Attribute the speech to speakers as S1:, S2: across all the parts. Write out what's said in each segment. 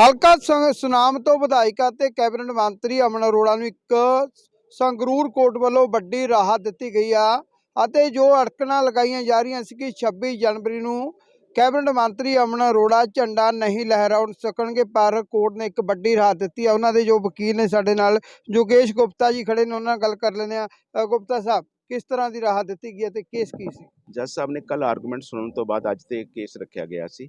S1: ਹਲਕਾ ਸੁਨਾਮ ਤੋਂ ਵਿਧਾਇਕ ਅਤੇ ਕੈਬਨਿਟ ਮੰਤਰੀ ਅਮਨ ਅਰੋੜਾ ਨੂੰ ਇੱਕ ਸੰਗਰੂਰ ਕੋਰਟ ਵੱਲੋਂ ਵੱਡੀ ਰਾਹਤ ਦਿੱਤੀ ਗਈ ਆ ਅਤੇ ਜੋ ਅੜਕਣਾ ਲਗਾਈਆਂ ਜਾ ਰਹੀਆਂ ਸੀ ਕਿ 26 ਜਨਵਰੀ ਨੂੰ ਕੈਬਨਿਟ ਮੰਤਰੀ ਅਮਨ ਅਰੋੜਾ ਝੰਡਾ ਨਹੀਂ ਲਹਿਰਾਉਣ ਸਕਣਗੇ, ਪਰ ਕੋਰਟ ਨੇ ਇੱਕ ਵੱਡੀ ਰਾਹਤ ਦਿੱਤੀ ਆ। ਉਹਨਾਂ ਦੇ ਜੋ ਵਕੀਲ ਨੇ ਸਾਡੇ ਨਾਲ ਯੋਗੇਸ਼ ਗੁਪਤਾ ਜੀ ਖੜੇ ਨੇ, ਉਹਨਾਂ ਨਾਲ ਗੱਲ ਕਰ ਲੈਂਦੇ ਆ ਗੁਪਤਾ ਸਾਹਿਬ, ਕਿਸ ਤਰ੍ਹਾਂ ਦੀ ਰਾਹਤ ਦਿੱਤੀ ਗਈ ਹੈ ਤੇ ਕੇਸ ਕੀ ਸੀ?
S2: ਜੱਜ ਸਾਹਿਬ ਨੇ ਕੱਲ ਆਰਗੂਮੈਂਟ ਸੁਣਨ ਤੋਂ ਬਾਅਦ ਅੱਜ ਤੇ ਕੇਸ ਰੱਖਿਆ ਗਿਆ ਸੀ।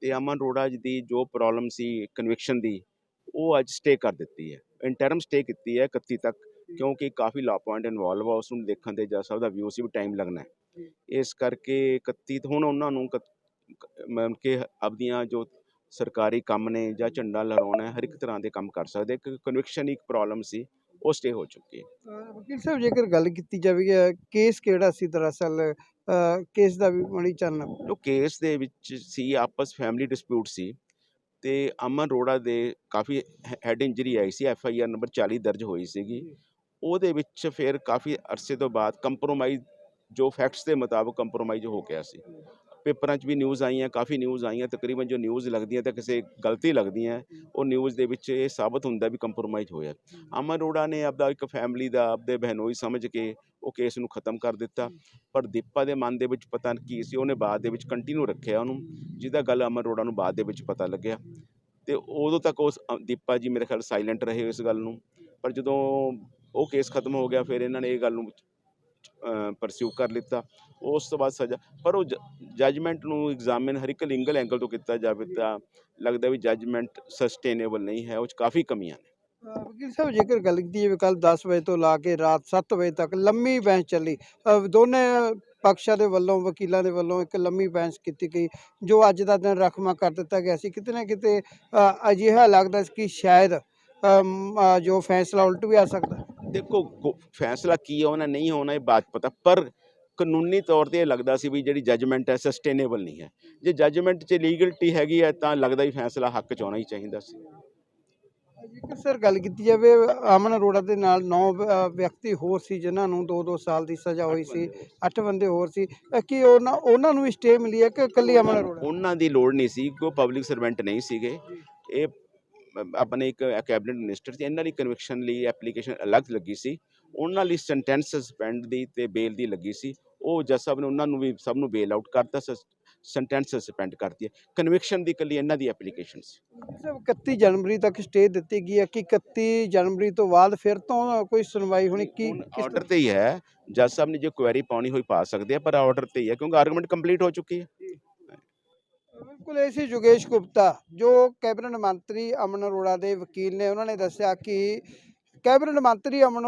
S2: ਤੇ ਅਮਨ ਰੋੜਾ ਜੀ ਦੀ ਜੋ ਪ੍ਰੋਬਲਮ ਸੀ ਕਨਵਿਕਸ਼ਨ ਦੀ, ਉਹ ਅੱਜ ਸਟੇ ਕਰ ਦਿੱਤੀ ਹੈ। ਇੰਟਰਮ ਸਟੇ ਕੀਤੀ ਹੈ 31 ਤੱਕ, ਕਿਉਂਕਿ ਕਾਫੀ ਲਾ ਪੁਆਇੰਟ ਇਨਵੋਲਵ ਆ ਉਸ ਨੂੰ ਦੇਖਣ ਤੇ ਜੱਜ ਸਾਹਿਬ ਦਾ ਵਿਊ ਸੀ ਵੀ ਟਾਈਮ ਲੱਗਣਾ ਇਸ ਕਰਕੇ 31 ਹੁਣ ਉਹਨਾਂ ਨੂੰ ਕ- ਕ- ਆਪਦੀਆਂ ਜੋ ਸਰਕਾਰੀ ਕੰਮ ਨੇ ਜਾਂ ਝੰਡਾ ਲਹਿਰਾਉਣਾ ਹਰ ਇੱਕ ਤਰ੍ਹਾਂ ਦੇ ਕੰਮ ਕਰ ਸਕਦੇ। ਇੱਕ ਕਨਵਿਕਸ਼ਨ ਇੱਕ ਪ੍ਰੋਬਲਮ ਸੀ, ਉਹ ਸਟੇ ਹੋ ਚੁੱਕੀ ਹੈ।
S1: ਵਕੀਲ ਸਾਹਿਬ, ਜੇਕਰ ਗੱਲ ਕੀਤੀ ਜਾਵੇ ਕੇਸ ਕਿਹੜਾ ਸੀ? ਦਰਅਸਲ ਕੇਸ ਦਾ ਵੀ ਬੜੀ ਚਾਨਣਾ।
S2: ਜੋ ਕੇਸ ਦੇ ਵਿੱਚ ਸੀ ਆਪਸ ਫੈਮਿਲੀ ਡਿਸਪਿਊਟ ਸੀ ਤੇ ਅਮਨ ਰੋੜਾ ਦੇ ਕਾਫੀ ਹੈਡ ਇੰਜਰੀ ਆਈ ਸੀ ਐਫ ਆਈ ਆਰ ਨੰਬਰ 40 ਦਰਜ ਹੋਈ ਸੀਗੀ। ਉਹਦੇ ਵਿੱਚ ਫਿਰ ਕਾਫੀ ਅਰਸੇ ਤੋਂ ਬਾਅਦ ਕੰਪਰੋਮਾਈਜ਼ ਜੋ ਫੈਕਟਸ ਦੇ ਮੁਤਾਬਕ ਕੰਪਰੋਮਾਈਜ਼ ਹੋ ਗਿਆ ਸੀ। ਪੇਪਰਾਂ 'ਚ ਵੀ ਨਿਊਜ਼ ਆਈਆਂ, ਕਾਫੀ ਨਿਊਜ਼ ਆਈਆਂ, ਤਕਰੀਬਨ ਜੋ ਨਿਊਜ਼ ਲੱਗਦੀਆਂ ਤਾਂ ਕਿਸੇ ਗਲਤੀ ਲੱਗਦੀਆਂ, ਉਹ ਨਿਊਜ਼ ਦੇ ਵਿੱਚ ਇਹ ਸਾਬਤ ਹੁੰਦਾ ਵੀ ਕੰਪਰੋਮਾਈਜ਼ ਹੋਇਆ। ਅਮਨ ਅਰੋੜਾ ਨੇ ਆਪਦਾ ਇੱਕ ਫੈਮਿਲੀ ਦਾ, ਆਪਦੇ ਬਹਿਨੋਈ ਸਮਝ ਕੇ ਉਹ ਕੇਸ ਨੂੰ ਖਤਮ ਕਰ ਦਿੱਤਾ। ਪਰ ਦੀਪਾ ਦੇ ਮਨ ਦੇ ਵਿੱਚ ਪਤਾ ਨਹੀਂ ਕੀ ਸੀ, ਉਹਨੇ ਬਾਅਦ ਦੇ ਵਿੱਚ ਕੰਟੀਨਿਊ ਰੱਖਿਆ ਉਹਨੂੰ, ਜਿਹਦਾ ਗੱਲ ਅਮਰ ਅਰੋੜਾ ਨੂੰ ਬਾਅਦ ਦੇ ਵਿੱਚ ਪਤਾ ਲੱਗਿਆ। ਤੇ ਉਦੋਂ ਤੱਕ ਉਸ ਦੀਪਾ ਜੀ ਮੇਰੇ ਖਿਆਲ ਸਾਇਲੈਂਟ ਰਹੇ ਇਸ ਗੱਲ ਨੂੰ। ਪਰ ਜਦੋਂ ਉਹ ਕੇਸ ਖਤਮ ਹੋ ਗਿਆ, ਫਿਰ ਇਹਨਾਂ ਨੇ ਇਹ ਗੱਲ ਨੂੰ ਪਰਸਿਊ ਕਰ ਲਿੱਤਾ। ਉਸ ਤੋਂ ਬਾਅਦ ਸਜ਼ਾ ਪਰ ਉਹ ਜੱਜਮੈਂਟ ਨੂੰ ਐਗਜ਼ਾਮਿਨ ਹਰ ਇੱਕ ਲਿੰਗਲ ਐਂਗਲ ਤੋਂ ਕੀਤਾ ਜਾਵੇ ਤਾਂ ਲੱਗਦਾ ਵੀ ਜੱਜਮੈਂਟ ਸਸਟੇਨੇਬਲ ਨਹੀਂ ਹੈ, ਉਹ 'ਚ ਕਾਫੀ ਕਮੀਆਂ ਨੇ।
S1: ਵਕੀਲ ਸਾਹਿਬ, ਜੇਕਰ ਗੱਲ ਕੀਤੀ ਜਾਵੇ ਕੱਲ 10 ਵਜੇ ਤੋਂ ਲਾ ਕੇ ਰਾਤ 7 ਵਜੇ ਤੱਕ ਲੰਮੀ ਬਹਿਸ ਚੱਲੀ। ਦੋਨੇ ਪਕਸ਼ਾਂ ਦੇ ਵੱਲੋਂ, ਵਕੀਲਾਂ ਦੇ ਵੱਲੋਂ ਇੱਕ ਲੰਮੀ ਬਹਿਸ ਕੀਤੀ ਗਈ, ਜੋ ਅੱਜ ਦਾ ਦਿਨ ਰਖਮਾ ਕਰ ਦਿੱਤਾ ਗਿਆ ਸੀ। ਕਿਤੇ ਨਾ ਕਿਤੇ ਅਜਿਹਾ ਲੱਗਦਾ ਸੀ ਕਿ ਸ਼ਾਇਦ ਜੋ ਫੈਸਲਾ ਉਲਟ ਵੀ ਆ ਸਕਦਾ।
S2: ਦੇਖੋ ਫੈਸਲਾ ਕੀ ਹੋਣਾ ਨਹੀਂ ਹੋਣਾ ਇਹ ਬਾਤ ਪਤਾ ਪਰ ਕਾਨੂੰਨੀ ਤੌਰ ਤੇ ਇਹ ਲੱਗਦਾ ਸੀ ਵੀ ਜਿਹੜੀ ਜੱਜਮੈਂਟ ਹੈ ਸਸਟੇਨੇਬਲ ਨਹੀਂ ਹੈ। ਜੇ ਜੱਜਮੈਂਟ 'ਚ ਲੀਗਲਟੀ ਹੈਗੀ ਹੈ ਤਾਂ ਲੱਗਦਾ ਵੀ ਫੈਸਲਾ ਹੱਕ 'ਚ ਆਉਣਾ ਹੀ ਚਾਹੀਦਾ ਸੀ।
S1: ਜੇਕਰ ਸਰ ਗੱਲ ਕੀਤੀ ਜਾਵੇ ਅਮਨ ਅਰੋੜਾ ਦੇ ਨਾਲ 9 ਵਿਅਕਤੀ ਹੋਰ ਸੀ ਜਿਨ੍ਹਾਂ ਨੂੰ 2-2 ਸਾਲ ਦੀ ਸਜ਼ਾ ਹੋਈ ਸੀ 8 ਬੰਦੇ ਹੋਰ ਸੀ। ਕੀ ਉਹਨਾਂ ਉਹਨਾਂ ਨੂੰ ਸਟੇ ਮਿਲੀ ਹੈ ਕਿ ਇਕੱਲੀ ਅਮਨ ਅਰੋੜਾ
S2: ਉਹਨਾਂ ਦੀ ਲੋੜ ਨਹੀਂ ਸੀ ਕੋਈ ਪਬਲਿਕ ਸਰਵੈਂਟ ਨਹੀਂ ਸੀਗੇ। ਇਹ ਆਪਣੇ ਇੱਕ ਕੈਬਨਿਟ ਮਿਨਿਸਟਰ ਸੀ ਇਹਨਾਂ ਦੀ ਕਨਵਿਕਸ਼ਨ ਲਈ ਐਪਲੀਕੇਸ਼ਨ ਅਲੱਗ ਲੱਗੀ ਸੀ। ਉਹਨਾਂ ਲਈ ਸੈਂਟੈਂਸ ਸਸਪੈਂਡ ਦੀ ਤੇ ਬੇਲ ਦੀ ਲੱਗੀ ਸੀ। ਉਹ ਜੱਜ ਸਾਹਿਬ ਨੇ ਉਹਨਾਂ ਨੂੰ ਵੀ ਸਭ ਨੂੰ ਬੇਲ ਆਊਟ ਕਰਤਾ ਸੈਂਟੈਂਸ ਸਸਪੈਂਡ ਕਰਤੀ ਹੈ। ਕਨਵਿਕਸ਼ਨ ਦੀ ਇਕੱਲੀ ਇਹਨਾਂ ਦੀ ਐਪਲੀਕੇਸ਼ਨ ਸੀ।
S1: ਸਿਰਫ 31 ਜਨਵਰੀ ਤੱਕ ਸਟੇ ਦਿੱਤੀ ਗਈ ਹੈ ਕਿ 31 ਜਨਵਰੀ ਤੋਂ ਬਾਅਦ ਫਿਰ ਤੋਂ ਕੋਈ ਸੁਣਵਾਈ ਹੋਣੀ ਕੀ
S2: ਆਰਡਰ ਤੇ ਹੀ ਹੈ। ਜੱਜ ਸਾਹਿਬ ਨੇ ਜੇ ਕੁਐਰੀ ਪਾਉਣੀ ਹੋਈ ਪਾ ਸਕਦੇ ਆ ਪਰ ਆਰਡਰ ਤੇ ਹੀ ਹੈ ਕਿਉਂਕਿ ਆਰਗੂਮੈਂਟ ਕੰਪਲੀਟ ਹੋ ਚੁੱਕੀ ਹੈ।
S1: ਬਿਲਕੁਲ ਇਹ ਸੀ ਯੋਗੇਸ਼ ਗੁਪਤਾ ਜੋ ਕੈਬਨਿਟ ਮੰਤਰੀ ਅਮਨ ਅਰੋੜਾ ਦੇ ਵਕੀਲ ਨੇ। ਉਹਨਾਂ ਨੇ ਦੱਸਿਆ ਕਿ ਕੈਬਨਿਟ ਮੰਤਰੀ ਅਮਨ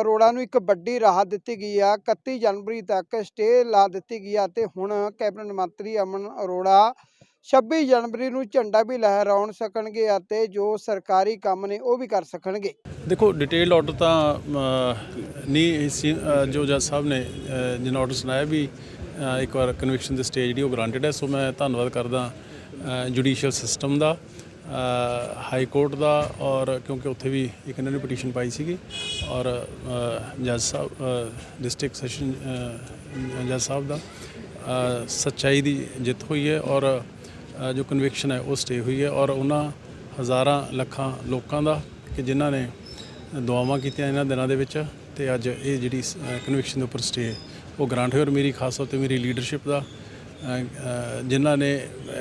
S1: ਅਰੋੜਾ ਨੂੰ ਇੱਕ ਵੱਡੀ ਰਾਹਤ ਦਿੱਤੀ ਗਈ ਆ। 31 ਜਨਵਰੀ ਤੱਕ ਸਟੇ ਲਾ ਦਿੱਤੀ ਗਈ ਆ ਤੇ ਹੁਣ ਕੈਬਨਿਟ ਮੰਤਰੀ ਅਮਨ ਅਰੋੜਾ 26 ਜਨਵਰੀ ਨੂੰ ਝੰਡਾ ਵੀ ਲਹਿਰਾਉਣ ਸਕਣਗੇ ਅਤੇ ਜੋ ਸਰਕਾਰੀ ਕੰਮ ਨੇ ਉਹ ਵੀ ਕਰ ਸਕਣਗੇ।
S3: ਦੇਖੋ ਡਿਟੇਲ ਆਰਡਰ ਤਾਂ ਨਹੀਂ ਜੋ ਜੱਜ ਸਾਹਿਬ ਨੇ ਅ, ਆਰਡਰ ਸੁਣਾਇਆ ਵੀ ਇੱਕ ਵਾਰ ਕਨਵਿਕਸ਼ਨ ਦੇ ਸਟੇਜ ਜਿਹੜੀ ਉਹ ਗ੍ਰਾਂਟਡ ਹੈ, ਸੋ ਮੈਂ ਧੰਨਵਾਦ ਕਰਦਾ ਜੁਡੀਸ਼ੀਅਲ ਸਿਸਟਮ ਦਾ ਹਾਈ ਕੋਰਟ ਦਾ ਔਰ ਕਿਉਂਕਿ ਉੱਥੇ ਵੀ ਇੱਕ ਇਹਨਾਂ ਨੇ ਪਟੀਸ਼ਨ ਪਾਈ ਸੀਗੀ ਔਰ ਜੱਜ ਸਾਹਿਬ ਡਿਸਟ੍ਰਿਕਟ ਸੈਸ਼ਨ ਜੱਜ ਸਾਹਿਬ ਦਾ ਸੱਚਾਈ ਦੀ ਜਿੱਤ ਹੋਈ ਹੈ ਔਰ ਜੋ ਕਨਵਿਕਸ਼ਨ ਹੈ ਉਹ ਸਟੇ ਹੋਈ ਹੈ ਔਰ ਉਹਨਾਂ ਹਜ਼ਾਰਾਂ ਲੱਖਾਂ ਲੋਕਾਂ ਦਾ ਕਿ ਜਿਨ੍ਹਾਂ ਨੇ ਦੁਆਵਾਂ ਕੀਤੀਆਂ ਇਹਨਾਂ ਦਿਨਾਂ ਦੇ ਵਿੱਚ ਤੇ ਅੱਜ ਇਹ ਜਿਹੜੀ ਕਨਵਿਕਸ਼ਨ ਦੇ ਉੱਪਰ ਸਟੇ ਉਹ ਗ੍ਰਾਂਟ ਹੋਈ ਔਰ ਮੇਰੀ ਖਾਸ ਤੌਰ ਤੇ ਮੇਰੀ ਲੀਡਰਸ਼ਿਪ ਦਾ ਜਿਨ੍ਹਾਂ ਨੇ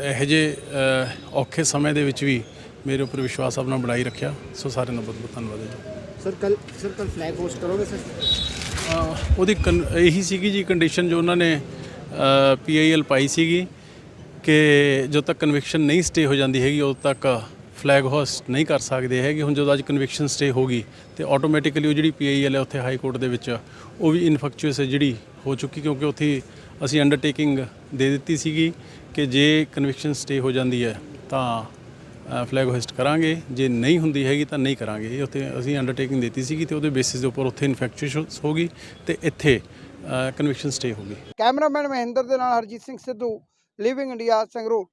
S3: ਇਹੋ ਅ, ਔਖੇ ਸਮੇਂ ਦੇ ਵਿੱਚ ਵੀ ਮੇਰੇ ਉੱਪਰ ਵਿਸ਼ਵਾਸ ਆਪਣਾ ਬਣਾਈ ਰੱਖਿਆ। ਸੋ ਸਾਰਿਆਂ ਦਾ ਬਹੁਤ ਬਹੁਤ ਧੰਨਵਾਦ ਹੈ ਜੀ।
S4: ਸਰ ਕੱਲ ਸਰ ਕੱਲ ਫਲੈਗ ਹੋਸਟ ਕਰੋਗੇ ਸਰ?
S3: ਉਹਦੀ ਇਹੀ ਸੀਗੀ ਜੀ ਕੰਡੀਸ਼ਨ ਜੋ ਉਹਨਾਂ ਨੇ ਪੀਆਈਐਲ ਪਾਈ ਸੀਗੀ ਕਿ ਜਦੋਂ ਤੱਕ ਕਨਵਿਕਸ਼ਨ ਨਹੀਂ ਸਟੇ ਹੋ ਜਾਂਦੀ ਹੈਗੀ ਉਦੋਂ ਤੱਕ ਫਲੈਗ ਹੋਸਟ ਨਹੀਂ ਕਰ ਸਕਦੇ ਹੈਗੇ। ਹੁਣ ਜਦੋਂ ਅੱਜ ਕਨਵਿਕਸ਼ਨ ਸਟੇ ਹੋ ਗਈ ਤੇ ਆਟੋਮੈਟਿਕਲੀ ਉਹ ਜਿਹੜੀ ਪੀਆਈਐਲ ਹੈ ਉੱਥੇ ਹਾਈ ਕੋਰਟ ਦੇ ਵਿੱਚ, ਉਹ ਵੀ ਇਨਫੈਕਚੁਅਸ ਹੈ ਜਿਹੜੀ ਹੋ ਚੁੱਕੀ ਕਿਉਂਕਿ ਉੱਥੇ ਅਸੀਂ ਅੰਡਰਟੇਕਿੰਗ ਦੇ ਦਿੱਤੀ ਸੀਗੀ ਕਿ ਜੇ ਕਨਵਿਕਸ਼ਨ ਸਟੇ ਹੋ ਜਾਂਦੀ ਹੈ ਤਾਂ ਫਲੈਗ ਹੋਸਟ ਕਰਾਂਗੇ। ਜੇ ਨਹੀਂ ਹੁੰਦੀ ਹੈਗੀ ਤਾਂ ਨਹੀਂ ਕਰਾਂਗੇ। ਇਹ ਉੱਥੇ ਅਸੀਂ ਅੰਡਰਟੇਕਿੰਗ ਦਿੱਤੀ ਸੀਗੀ ਤੇ ਉਹਦੇ ਬੇਸਿਸ ਦੇ ਉੱਪਰ ਉੱਥੇ ਇਨਫੈਕਚੁਅਸ ਹੋ ਗਈ ਤੇ ਇੱਥੇ ਕਨਵਿਕਸ਼ਨ ਸਟੇ ਹੋ ਗਈ।
S1: ਕੈਮਰਾਮੈਨ ਮਹਿੰਦਰ ਦੇ ਨਾਲ ਹਰਜੀਤ ਸਿੰਘ ਸਿੱਧੂ ਲਿਵਿੰਗ ਇੰਡੀਆ ਸੰਗਰੂਰ।